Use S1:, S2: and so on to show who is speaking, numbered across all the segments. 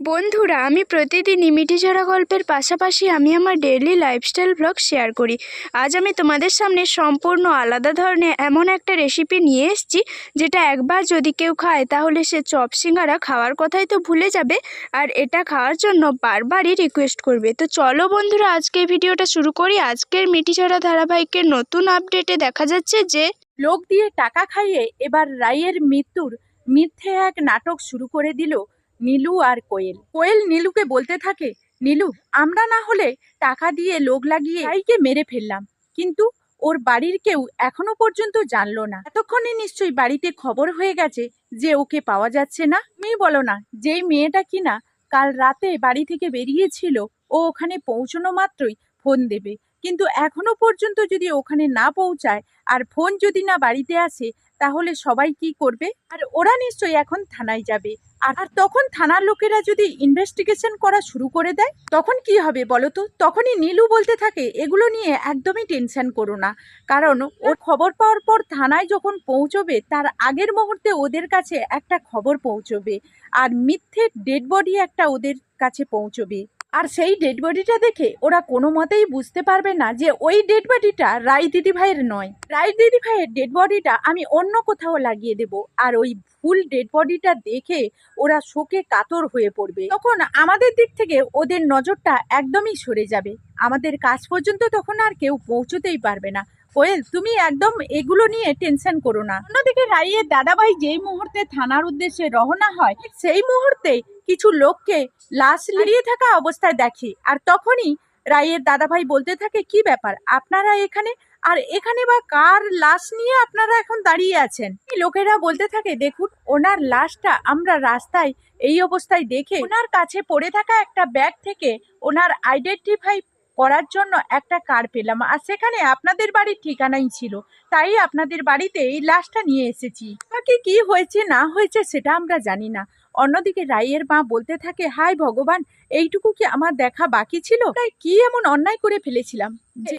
S1: বন্ধুরা, আমি প্রতিদিনই মিঠিঝরা গল্পের পাশাপাশি আমি আমার ডেইলি লাইফস্টাইল ব্লগ শেয়ার করি। আজ আমি তোমাদের সামনে সম্পূর্ণ আলাদা ধরনের এমন একটা রেসিপি নিয়ে এসেছি, যেটা একবার যদি কেউ খায়, তাহলে সে চপ সিঙ্গারা খাওয়ার কথাই তো ভুলে যাবে, আর এটা খাওয়ার জন্য বারবারই রিকোয়েস্ট করবে। তো চলো বন্ধুরা, আজকে ভিডিওটা শুরু করি। আজকের মিঠিঝরা ধারাবাহিকের নতুন আপডেটে দেখা যাচ্ছে যে,
S2: লোক দিয়ে টাকা খাইয়ে এবার রায়ের মৃত্যুর মিথ্যে এক নাটক শুরু করে দিল। নীলু আর কোয়েল। কোয়েল নীলুকে বলতে থাকে, নীলু, আমরা না হলে টাকা দিয়ে লোক লাগিয়ে রাইকে মেরে ফেললাম। কিন্তু ওর বাড়ির কেউ এখনও পর্যন্ত জানলো না। এতক্ষণে নিশ্চয়ই বাড়িতে খবর হয়ে গেছে যে ওকে পাওয়া যাচ্ছে না। তুমি বলো না, যেই মেয়েটা কিনা কাল রাতে বাড়ি থেকে বেরিয়েছিল, ও ওখানে পৌঁছানো মাত্রই ফোন দেবে। কিন্তু এখনও পর্যন্ত যদি ওখানে না পৌঁছায় আর ফোন যদি না বাড়িতে আসে, তাহলে সবাই কি করবে? আর ওরা নিশ্চয়ই এখন থানায় যাবে। আর তখন থানার লোকেরা যদি ইনভেস্টিগেশন করা শুরু করে দেয়, তখন কি হবে বলো তো? তখনই নীলু বলতে থাকে, এগুলো নিয়ে একদমই টেনশন করো না। কারণ ও খবর পাওয়ার পর থানায় যখন পৌঁছবে, তার আগের মুহূর্তে ওদের কাছে একটা খবর পৌঁছবে। আর মিথ্যে ডেড বডি একটা ওদের কাছে পৌঁছবে। আর সেই ডেড বডিটা দেখে ওরা কোনো মতেই বুঝতে পারবে না যে ওই ডেড বডিটা রায় দিদি ভাইয়ের নয়। রায় দিদি ভাইয়ের ডেড বডিটা আমি অন্য কোথাও লাগিয়ে দেব আর ওই ফুল ডেড বডিটা দেখে ওরা শোকে কাতর হয়ে পড়বে। তখন আমাদের দিক থেকে ওদের নজরটা একদমই সরে যাবে। আমাদের কাজ পর্যন্ত তখন আর কেউ পৌঁছতেই পারবে না। কোয়েল তুমি একদম এগুলো নিয়ে টেনশন করো না। অন্যদিকে রাইয়ের দাদাভাই যেই মুহূর্তে থানার উদ্দেশ্যে রওনা হয়, সেই মুহূর্তে কিছু লোককে লাশ লিয়ে থাকা অবস্থায় দেখে। আর তখনই রাইয়ের দাদাভাই বলতে থাকে, কি ব্যাপার? আপনারা এখানে? আর এখানে বা কার লাশ নিয়ে আপনারা এখন দাঁড়িয়ে আছেন? লোকেরা বলতে থাকে, দেখুন, ওনার লাশটা আমরা রাস্তায় এই অবস্থায় দেখে ওনার কাছে পড়ে থাকা একটা ব্যাগ থেকে ওনার আইডেন্টিফাই করার জন্য একটা কার পেলাম। আর সেখানে আপনাদের বাড়ির ঠিকানাই ছিল। তাই আপনাদের বাড়িতে এই লাশটা নিয়ে এসেছি। বাকি কি হয়েছে, না হয়েছে সেটা আমরা জানি না। অন্যদিকে রাইয়ের মা বলতে থাকে, হাই ভগবান, এইটুকু কি আমার দেখা বাকি ছিল? তাই কি এমন অন্যায় করে ফেলেছিলাম?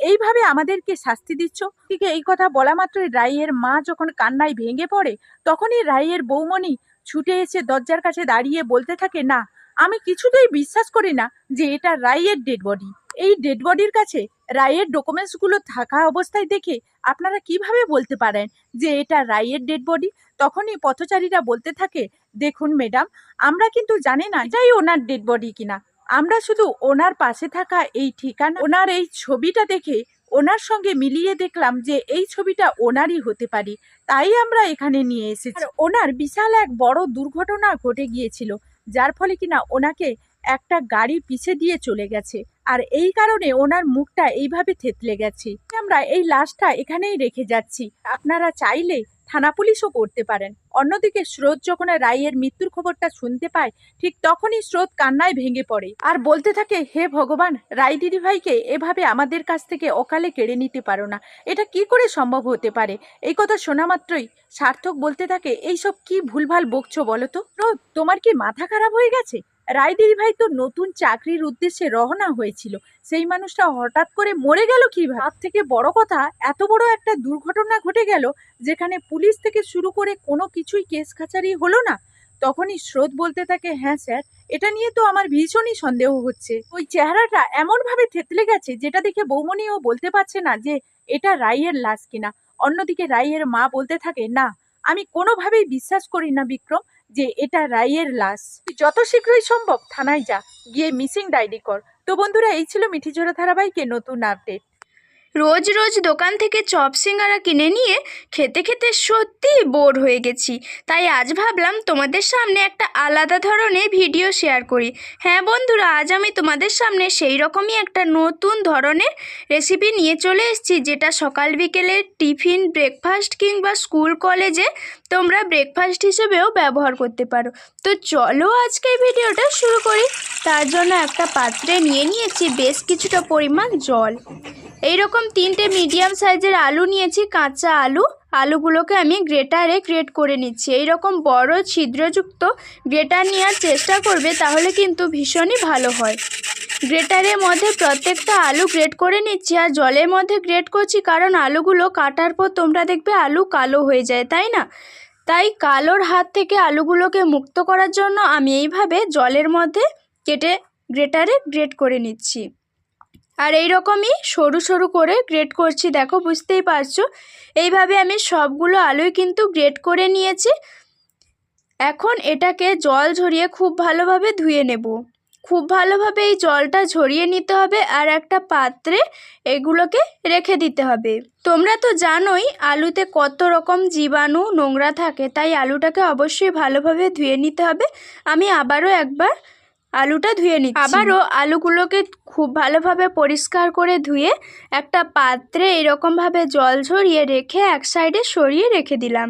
S2: এইভাবে আমাদেরকে শাস্তি দিচ্ছ? ঠিক এই কথা বলা মাত্রই রাইয়ের মা যখন কান্নায় ভেঙে পড়ে, তখনই রাইয়ের বৌমণি ছুটে এসে দরজার কাছে দাঁড়িয়ে বলতে থাকে, না, আমি কিছুতেই বিশ্বাস করি না যে এটা রাইয়ের ডেড বডি এই ডেড বডির কাছে রায়ের ডকুমেন্টসগুলো থাকা অবস্থায় দেখে আপনারা কীভাবে বলতে পারেন যে এটা রায়ের ডেড বডি তখনই পথচারীরা বলতে থাকে, দেখুন ম্যাডাম আমরা কিন্তু জানি না যাই ওনার ডেড বডি কিনা। আমরা শুধু ওনার পাশে থাকা এই ঠিকানা, ওনার এই ছবিটা দেখে ওনার সঙ্গে মিলিয়ে দেখলাম যে এই ছবিটা ওনারই হতে পারে। তাই আমরা এখানে নিয়ে এসেছি। ওনার বিশাল এক বড় দুর্ঘটনা ঘটে গিয়েছিল, যার ফলে কিনা ওনাকে একটা গাড়ি পিছে দিয়ে চলে গেছে। আর এই কারণে ওনার মুখটা এইভাবে থেতলে গেছে। আমরা এই লাশটা এখানেই রেখে যাচ্ছি। আপনারা চাইলে থানা পুলিশও করতে পারেন। অন্যদিকে স্রোত যখন রায়ের মৃত্যুর খবরটা শুনতে পায়, ঠিক তখনই স্রোত কান্নায় ভেঙে পড়ে। আর বলতে থাকে, হে ভগবান, রায় দিদি ভাইকে এভাবে আমাদের কাছ থেকে অকালে কেড়ে নিতে পারো না। এটা কি করে সম্ভব হতে পারে? এই কথা শোনা মাত্রই সার্থক বলতে থাকে, এইসব কি ভুলভাল বকছো বলো তো? তোমার কি মাথা খারাপ হয়ে গেছে? রায় ভাই তো নতুন চাকরির উদ্দেশ্যে রওনা হয়েছিল। সেই মানুষটা হঠাৎ করে মরে গেল কীভাবে? তার থেকে বড় কথা, এত বড় একটা দুর্ঘটনা ঘটে গেল যেখানে পুলিশ থেকে শুরু করে কোনো কিছুই কেস কাছারি হলো না। তখনই স্রোত বলতে থাকে হ্যাঁ স্যার, এটা নিয়ে তো আমার ভীষণই সন্দেহ হচ্ছে। ওই চেহারাটা এমনভাবে থেতলে গেছে যেটা দেখে বৌমনিও বলতে পারছে না যে এটা রাইয়ের লাশ কিনা। অন্যদিকে রাইয়ের মা বলতে থাকে, না, আমি কোনোভাবেই বিশ্বাস করি না বিক্রম। যে এটা রায়ের লাশ। যত শীঘ্রই সম্ভব থানায় যা, গিয়ে মিসিং ডায়েরি কর। তো বন্ধুরা, এই ছিল মিঠিঝোড়া ধারাবাহিকে নতুন আপডেট
S1: রোজ রোজ দোকান থেকে চপ সিঙ্গারা কিনে নিয়ে খেতে খেতে সত্যি বোর হয়ে গেছি। তাই আজ ভাবলাম তোমাদের সামনে একটা আলাদা ধরনের ভিডিও শেয়ার করি। হ্যাঁ বন্ধুরা, আজ আমি তোমাদের সামনে সেই রকমই একটা নতুন ধরনের রেসিপি নিয়ে চলে এসেছি, যেটা সকাল বিকেলে টিফিন ব্রেকফাস্ট কিংবা স্কুল কলেজে তোমরা ব্রেকফাস্ট হিসেবেও ব্যবহার করতে পারো। তো চলো আজকে ভিডিওটা শুরু করি। তার জন্য একটা পাত্রে নিয়ে নিয়েছি বেশ কিছুটা পরিমাণ জল। এইরকম তিনটে মিডিয়াম সাইজের আলু নিয়েছি, কাঁচা আলু। আলুগুলোকে আমি গ্রেটারে গ্রেট করে নিচ্ছি। এইরকম বড়, ছিদ্রযুক্ত গ্রেটার নেওয়ার চেষ্টা করবে, তাহলে কিন্তু ভীষণই ভালো হয়। গ্রেটারের মধ্যে প্রত্যেকটা আলু গ্রেট করে নিচ্ছি, আর জলের মধ্যে গ্রেট করছি, কারণ আলুগুলো কাটার পর তোমরা দেখবে আলু কালো হয়ে যায়, তাই না? তাই কালোর হাত থেকে আলুগুলোকে মুক্ত করার জন্য আমি এইভাবে জলের মধ্যে কেটে গ্রেটারে গ্রেট করে নিচ্ছি। আর এই রকমই সরু সরু করে গ্রেট করছি, দেখো বুঝতেই পারছ? এইভাবে আমি সবগুলো আলুই কিন্তু গ্রেট করে নিয়েছি। এখন এটাকে জল ঝরিয়ে খুব ভালোভাবে ধুয়ে নেব। খুব ভালোভাবে এই জলটা ঝরিয়ে নিতে হবে আর একটা পাত্রে এগুলোকে রেখে দিতে হবে। তোমরা তো জানোই আলুতে কত রকম জীবাণু নোংরা থাকে, তাই আলুটাকে অবশ্যই ভালোভাবে ধুয়ে নিতে হবে। আমি আবারও একবার আলুটা ধুয়ে নিচ্ছি। আবারও আলুগুলোকে খুব ভালোভাবে পরিষ্কার করে ধুয়ে একটা পাত্রে এরকমভাবে জল ঝরিয়ে রেখে এক সাইডে সরিয়ে রেখে দিলাম।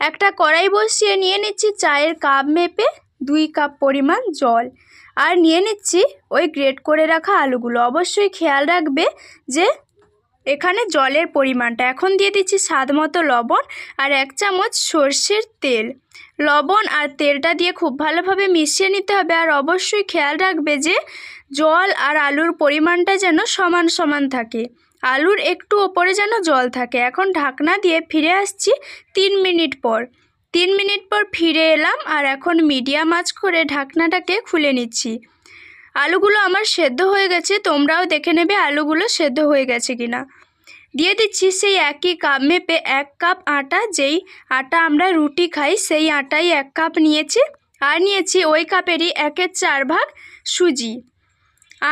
S1: একটা কড়াই বসিয়ে নিয়ে নিচ্ছি চায়ের কাপ মেপে দুই কাপ পরিমাণ জল। আর নিয়ে নিচ্ছি ওই গ্রেট করে রাখা আলুগুলো। অবশ্যই খেয়াল রাখবে যে এখানে জলের পরিমাণটা। এখন দিয়ে দিচ্ছি স্বাদ মতো লবণ আর এক চামচ সর্ষের তেল। লবণ আর তেলটা দিয়ে খুব ভালোভাবে মিশিয়ে নিতে হবে। আর অবশ্যই খেয়াল রাখবে যে, জল আর আলুর পরিমাণটা যেন সমান সমান থাকে। আলুর একটু ওপরে যেন জল থাকে। এখন ঢাকনা দিয়ে ফিরে আসছি তিন মিনিট পর। তিন মিনিট পর ফিরে এলাম আর এখন মিডিয়াম আঁচ করে ঢাকনাটাকে খুলে নিচ্ছি। আলুগুলো আমার সেদ্ধ হয়ে গেছে। তোমরাও দেখে নেবে আলুগুলো সেদ্ধ হয়ে গেছে কিনা। দিয়ে দিচ্ছি সেই একই কাপ মেপে এক কাপ আটা, যেই আটা আমরা রুটি খাই, সেই আটাই এক কাপ নিয়েছি। আর নিয়েছি ওই কাপেরই একের চার ভাগ সুজি।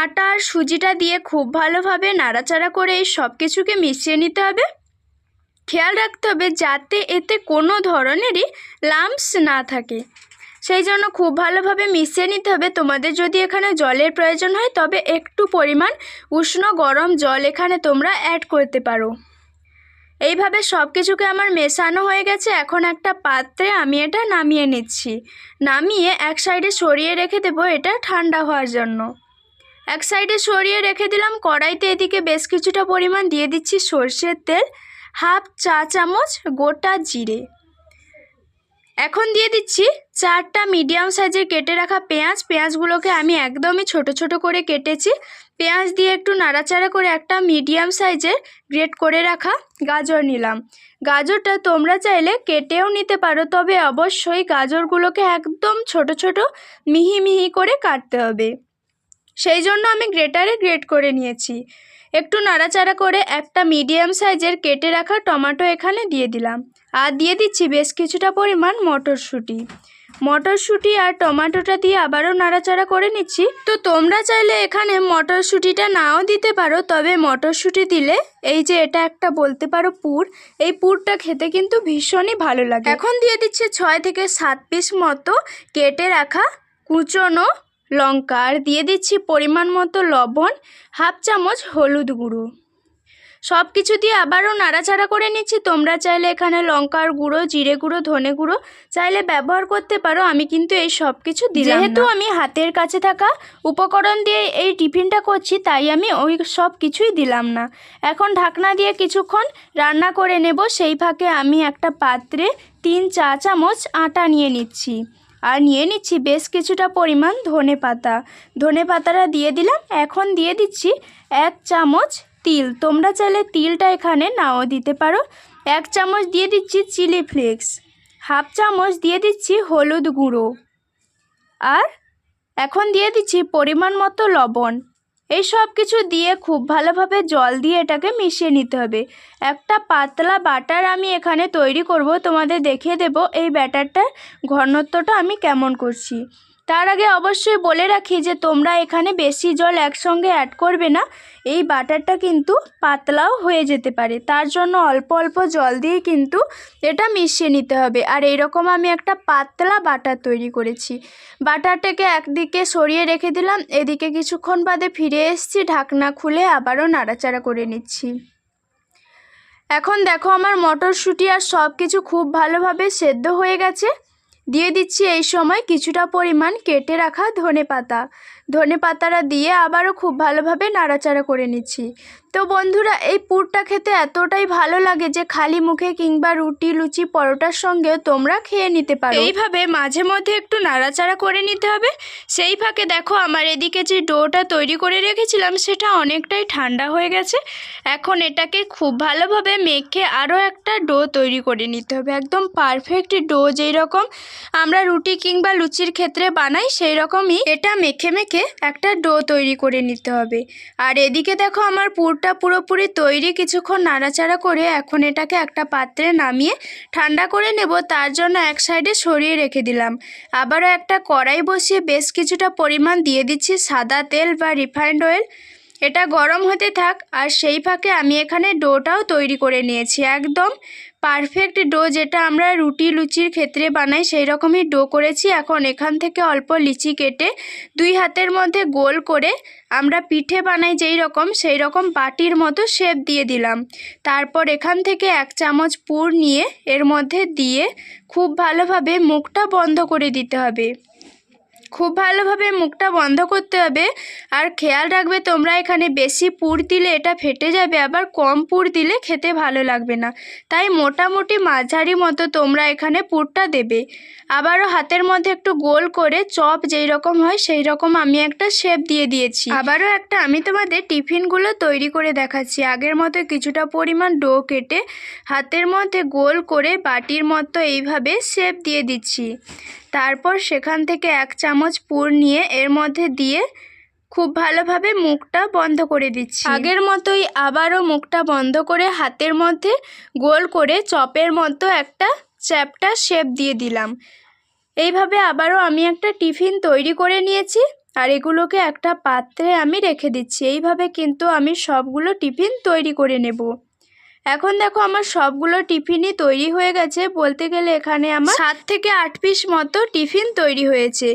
S1: আটা আর সুজিটা দিয়ে খুব ভালোভাবে নাড়াচাড়া করে এই সব কিছুকে মিশিয়ে নিতে হবে। খেয়াল রাখতে হবে যাতে এতে কোনো ধরনেরই লাম্পস না থাকে। সেই জন্য খুব ভালোভাবে মিশিয়ে নিতে হবে। তোমাদের যদি এখানে জলের প্রয়োজন হয়, তবে একটু পরিমাণ উষ্ণ গরম জল এখানে তোমরা অ্যাড করতে পারো। এইভাবে সব কিছুকে আমার মেশানো হয়ে গেছে। এখন একটা পাত্রে আমি এটা নামিয়ে নিচ্ছি। নামিয়ে এক সাইডে সরিয়ে রেখে দেবো এটা ঠান্ডা হওয়ার জন্য। এক সাইডে সরিয়ে রেখে দিলাম। কড়াইতে এদিকে বেশ কিছুটা পরিমাণ দিয়ে দিচ্ছি সর্ষের তেল। হাফ চা চামচ গোটা জিরে। এখন দিয়ে দিচ্ছি চারটা মিডিয়াম সাইজের কেটে রাখা পেঁয়াজ। পেঁয়াজগুলোকে আমি একদমই ছোট ছোট করে কেটেছি। পেঁয়াজ দিয়ে একটু নাড়াচাড়া করে একটা মিডিয়াম সাইজের গ্রেট করে রাখা গাজর নিলাম। গাজরটা তোমরা চাইলে কেটেও নিতে পারো, তবে অবশ্যই গাজরগুলোকে একদম ছোট ছোট মিহি মিহি করে কাটতে হবে। সেই জন্য আমি গ্রেটারে গ্রেট করে নিয়েছি। একটু নাড়াচাড়া করে একটা মিডিয়াম সাইজের কেটে রাখা টমেটো এখানে দিয়ে দিলাম। আর দিয়ে দিচ্ছি বেশ কিছুটা পরিমাণ মটরশুঁটি। মটরশুঁটি আর টমেটোটা দিয়ে আবারও নাড়াচাড়া করে নিচ্ছি। তো তোমরা চাইলে এখানে মটরশুঁটিটা নাও দিতে পারো, তবে মটরশুঁটি দিলে এই যে এটা একটা বলতে পারো পুর, এই পুরটা খেতে কিন্তু ভীষণই ভালো লাগে। এখন দিয়ে দিচ্ছে ছয় থেকে সাত পিস মতো কেটে রাখা কুচনো লঙ্কা আর দিয়ে দিচ্ছি পরিমাণ মতো লবণ হাফ চামচ হলুদ গুঁড়ো। সব কিছু দিয়ে আবারও নাড়াচাড়া করে নিচ্ছি। তোমরা চাইলে এখানে লঙ্কার গুঁড়ো জিরে গুঁড়ো ধনে গুঁড়ো চাইলে ব্যবহার করতে পারো। আমি কিন্তু এই সব কিছু দিলাম যেহেতু আমি হাতের কাছে থাকা উপকরণ দিয়ে এই টিফিনটা করছি তাই আমি ওই সব কিছুই দিলাম না। এখন ঢাকনা দিয়ে কিছুক্ষণ রান্না করে নেব। সেই ফাঁকে আমি একটা পাত্রে তিন চা চামচ আটা নিয়ে নিচ্ছি। আর নিয়ে নিচ্ছি বেশ কিছুটা পরিমাণ ধনে পাতা। ধনে পাতাটা দিয়ে দিলাম, এখন দিয়ে দিচ্ছি এক চামচ তিল। তোমরা চাইলে তিলটা এখানে নাও দিতে পারো। এক চামচ দিয়ে দিচ্ছি চিলি ফ্লেক্স, হাফ চামচ দিয়ে দিচ্ছি হলুদ গুঁড়ো, আর এখন দিয়ে দিচ্ছি পরিমাণ মতো লবণ। এই সব কিছু দিয়ে খুব ভালোভাবে জল দিয়ে এটাকে মিশিয়ে নিতে হবে। একটা পাতলা বাটার আমি এখানে তৈরি করব, তোমাদের দেখিয়ে দেব এই ব্যাটারটার ঘনত্বটা আমি কেমন করছি। তার আগে অবশ্যই বলে রাখি যে তোমরা এখানে বেশি জল একসঙ্গে অ্যাড করবে না। এই বাটারটা কিন্তু পাতলাও হয়ে যেতে পারে। তার জন্য অল্প অল্প জল দিয়ে কিন্তু এটা মিশিয়ে নিতে হবে। আর এইরকম আমি একটা পাতলা বাটার তৈরি করেছি। বাটারটাকে একদিকে সরিয়ে রেখে দিলাম, এদিকে কিছুক্ষণ বাদে ফিরে এসেছি, ঢাকনা খুলে আবারও নাড়াচাড়া করে নিচ্ছি। এখন দেখো আমার মটরশুঁটি আর সব কিছু খুব ভালোভাবে সেদ্ধ হয়ে গেছে। দিয়ে দিচ্ছি এই সময় কিছুটা পরিমাণ কেটে রাখা ধনে পাতা ধনে পাতাটা দিয়ে আবারও খুব ভালোভাবে নাড়াচাড়া করে নিচ্ছি। তো বন্ধুরা, এই পুরটা খেতে এতটাই ভালো লাগে যে খালি মুখে কিংবা রুটি, লুচি, পরোটার সঙ্গেও তোমরা খেয়ে নিতে পারো। এইভাবে মাঝে মধ্যে একটু নাড়াচাড়া করে নিতে হবে। সেই ফাঁকে দেখো আমার এদিকে যে ডোটা তৈরি করে রেখেছিলাম, সেটা অনেকটাই ঠান্ডা হয়ে গেছে। এখন এটাকে খুব ভালোভাবে মেখে আরও একটা ডো তৈরি করে নিতে হবে। একদম পারফেক্ট ডো যেই রকম আমরা রুটি কিংবা লুচির ক্ষেত্রে বানাই, সেই রকমই এটা মেখে মেখে একটা ডো তৈরি করে নিতে হবে। আর এদিকে দেখো আমার পুরটা পুরোপুরি তৈরি। কিছুক্ষণ নাড়াচাড়া করে এখন এটাকে একটা পাত্রে নামিয়ে ঠান্ডা করে নেব। তার জন্য এক সাইডে সরিয়ে রেখে দিলাম। আবারও একটা কড়াই বসিয়ে বেশ কিছুটা পরিমাণ দিয়ে দিচ্ছি সাদা তেল বা রিফাইন্ড অয়েল। এটা গরম হতে থাক। আর সেই ফাঁকে আমি এখানে ডোটাও তৈরি করে নিয়েছি। একদম পারফেক্ট ডো যেটা আমরা রুটি, লুচির ক্ষেত্রে বানাই সেই রকমই ডো করেছি। এখন এখান থেকে অল্প লিচি কেটে দুই হাতের মধ্যে গোল করে আমরা পিঠে বানাই যেই রকম, সেই রকম বাটির মতো শেপ দিয়ে দিলাম। তারপর এখান থেকে এক চামচ পুর নিয়ে এর মধ্যে দিয়ে খুব ভালোভাবে মুখটা বন্ধ করে দিতে হবে। খুব ভালোভাবে মুখটা বন্ধ করতে হবে। আর খেয়াল রাখবে তোমরা এখানে বেশি পুর দিলে এটা ফেটে যাবে, আবার কম পুর দিলে খেতে ভালো লাগবে না। তাই মোটামুটি মাঝারি মতো তোমরা এখানে পুরটা দেবে। আবারও হাতের মধ্যে একটু গোল করে চপ যেই রকম হয় সেই রকম আমি একটা শেপ দিয়ে দিয়েছি। আবারও একটা আমি তোমাদের টিফিনগুলো তৈরি করে দেখাচ্ছি। আগের মতো কিছুটা পরিমাণ ডো কেটে হাতের মধ্যে গোল করে বাটির মতো এইভাবে শেপ দিয়ে দিচ্ছি। তারপর সেখান থেকে এক চামচ পুর নিয়ে এর মধ্যে দিয়ে খুব ভালোভাবে মুখটা বন্ধ করে দিচ্ছি। আগের মতোই আবারও মুখটা বন্ধ করে হাতের মধ্যে গোল করে চপের মতো একটা চ্যাপটা শেপ দিয়ে দিলাম। এইভাবে আবারও আমি একটা টিফিন তৈরি করে নিয়েছি আর এগুলোকে একটা পাত্রে আমি রেখে দিচ্ছি। এইভাবে কিন্তু আমি সবগুলো টিফিন তৈরি করে নেব। এখন দেখো আমার সবগুলো টিফিনই তৈরি হয়ে গেছে। বলতে গেলে এখানে আমার সাত থেকে আট পিস মতো টিফিন তৈরি হয়েছে।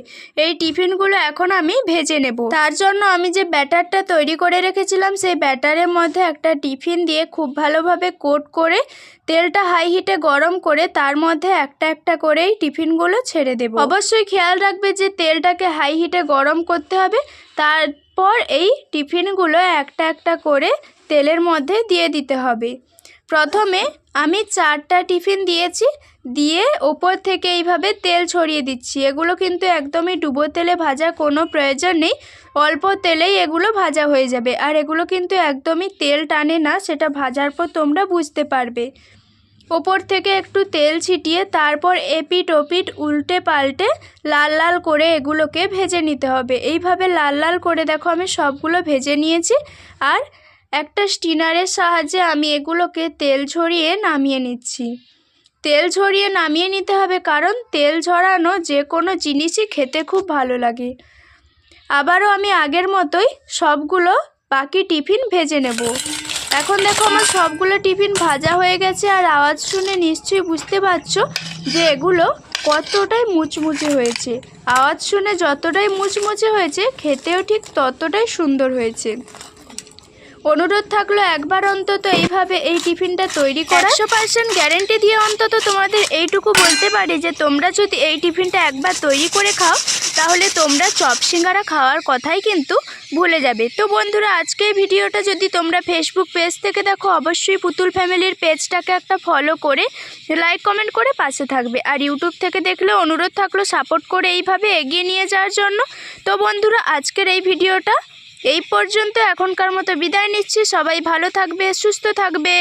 S1: এই টিফিনগুলো এখন আমি ভেজে নেব। তার জন্য আমি যে ব্যাটারটা তৈরি করে রেখেছিলাম, সেই ব্যাটারের মধ্যে একটা টিফিন দিয়ে খুব ভালোভাবে কোট করে তেলটা হাই হিটে গরম করে তার মধ্যে একটা একটা করেই টিফিনগুলো ছেড়ে দেব। অবশ্যই খেয়াল রাখবে যে তেলটাকে হাই হিটে গরম করতে হবে। তারপর এই টিফিনগুলো একটা একটা করে তেলের মধ্যে দিয়ে দিতে হবে। প্রথমে আমি চারটা টিফিন দিয়েছি, দিয়ে ওপর থেকে এইভাবে তেল ছড়িয়ে দিচ্ছি। এগুলো কিন্তু একদমই ডুবো তেলে ভাজার কোনো প্রয়োজন নেই। অল্প তেলেই এগুলো ভাজা হয়ে যাবে। আর এগুলো কিন্তু একদমই তেল টানে না, সেটা ভাজার পর তোমরা বুঝতে পারবে। ওপর থেকে একটু তেল ছিটিয়ে তারপর এপিট ওপিট উল্টে পাল্টে লাল লাল করে এগুলোকে ভেজে নিতে হবে। এইভাবে লাল লাল করে দেখো আমি সবগুলো ভেজে নিয়েছি। আর একটা স্টিনারের সাহায্যে আমি এগুলোকে তেল ঝরিয়ে নামিয়ে নিচ্ছি। তেল ঝরিয়ে নামিয়ে নিতে হবে কারণ তেল ঝরানো যে কোনো জিনিসই খেতে খুব ভালো লাগে। আবারও আমি আগের মতোই সবগুলো বাকি টিফিন ভেজে নেব। এখন দেখো আমার সবগুলো টিফিন ভাজা হয়ে গেছে আর আওয়াজ শুনে নিশ্চয়ই বুঝতে পারছ যে এগুলো কতটাই মুচমুচে হয়েছে। আওয়াজ শুনে যতটাই মুচমুচে হয়েছে, খেতেও ঠিক ততটাই সুন্দর হয়েছে। অনুরোধ থাকল একবার অন্তত এইভাবে এই টিফিনটা তৈরি করা একশো পার্সেন্ট গ্যারেন্টি দিয়ে অন্তত তোমাদের এইটুকু বলতে পারি যে, তোমরা যদি এই টিফিনটা একবার তৈরি করে খাও, তাহলে তোমরা চপ সিঙ্গারা খাওয়ার কথাই কিন্তু ভুলে যাবে। তো বন্ধুরা, আজকে ভিডিওটা যদি তোমরা ফেসবুক পেজ থেকে দেখো, অবশ্যই পুতুল ফ্যামিলির পেজটাকে একটা ফলো করে লাইক কমেন্ট করে পাশে থাকবে। আর ইউটিউব থেকে দেখলে অনুরোধ থাকল সাপোর্ট করে এইভাবে এগিয়ে নিয়ে যাওয়ার জন্য। তো বন্ধুরা, আজকের এই ভিডিওটা এই পর্যন্ত এখনকার মতো বিদায় নিচ্ছি। সবাই ভালো থাকবে সুস্থ থাকবে।